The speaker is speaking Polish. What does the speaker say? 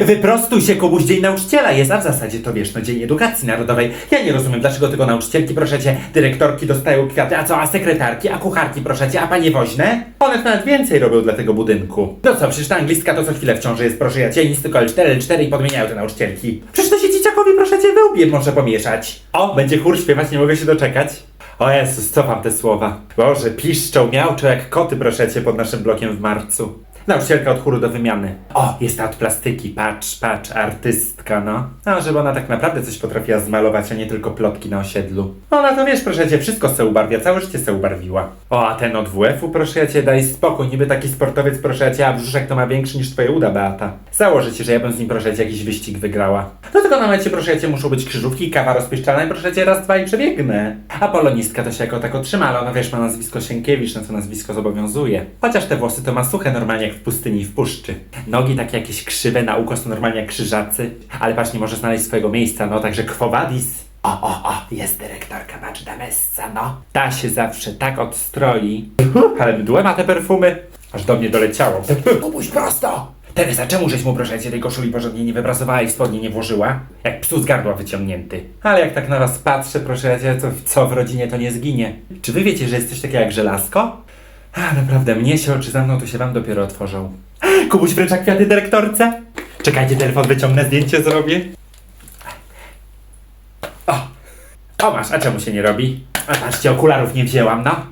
Wyprostuj się, Kubuś, Dzień Nauczyciela jest, a w zasadzie to wiesz, no Dzień Edukacji Narodowej. Ja nie rozumiem, dlaczego tylko nauczycielki, proszę cię, dyrektorki dostają kwiaty, a co, a sekretarki, a kucharki, proszę cię, a panie woźne? One nawet więcej robią dla tego budynku. No co, przecież ta anglistka to co chwilę w ciąży jest, proszę ja cię, nic tylko L4, L4 i podmieniają te nauczycielki. Przecież to się dzieciakowi, proszę cię, we łbie może pomieszać. O, będzie chór śpiewać, nie mogę się doczekać. O Jezus, cofam te słowa. Boże, piszczą, miauczą jak koty, proszę cię, pod naszym blokiem w marcu. Nauczycielka od chóru do wymiany. O, jest ta od plastyki, patrz, patrz, artystka, no. No, żeby ona tak naprawdę coś potrafiła zmalować, a nie tylko plotki na osiedlu. Ona to wiesz, proszę cię, wszystko se ubarwia, całe życie se ubarwiła. O, a ten od WF-u, proszę cię, daj spokój, niby taki sportowiec, proszę cię, a brzuszek to ma większy niż twoje uda, Beata. Założę że ja bym z nim, proszę cię, jakiś wyścig wygrała. No tylko na mecie, proszę cię, muszą być krzyżówki, kawa rozpieszczalna i proszę cię, raz, dwa i przebiegnę. A polonistka to się jako tak otrzyma, ale ona, wiesz, ma nazwisko Sienkiewicz, na co nazwisko zobowiązuje. Chociaż te włosy to ma suche normalnie jak w pustyni w puszczy. Nogi takie jakieś krzywe, na ukos normalnie jak krzyżacy. Ale patrz, nie może znaleźć swojego miejsca, no także quo. O, o, o, jest dyrektorka Magda Messa, no. Ta się zawsze tak odstroi. Ale mdłe ma te perfumy. Aż do mnie doleciało. Kubuś prosto! Teresa, czemu żeś mu proszę cię tej koszuli porządnie nie wyprasowała i spodnie nie włożyła? Jak psu z gardła wyciągnięty. Ale jak tak na was patrzę, proszę cię, co w rodzinie to nie zginie. Czy wy wiecie, że jest coś takiego jak żelazko? A, naprawdę, mnie się oczy zamkną, to się wam dopiero otworzą. Kubuś wręcza kwiaty dyrektorce? Czekajcie, telefon wyciągnę, zdjęcie zrobię. O! O masz, a czemu się nie robi? A patrzcie, okularów nie wzięłam, no.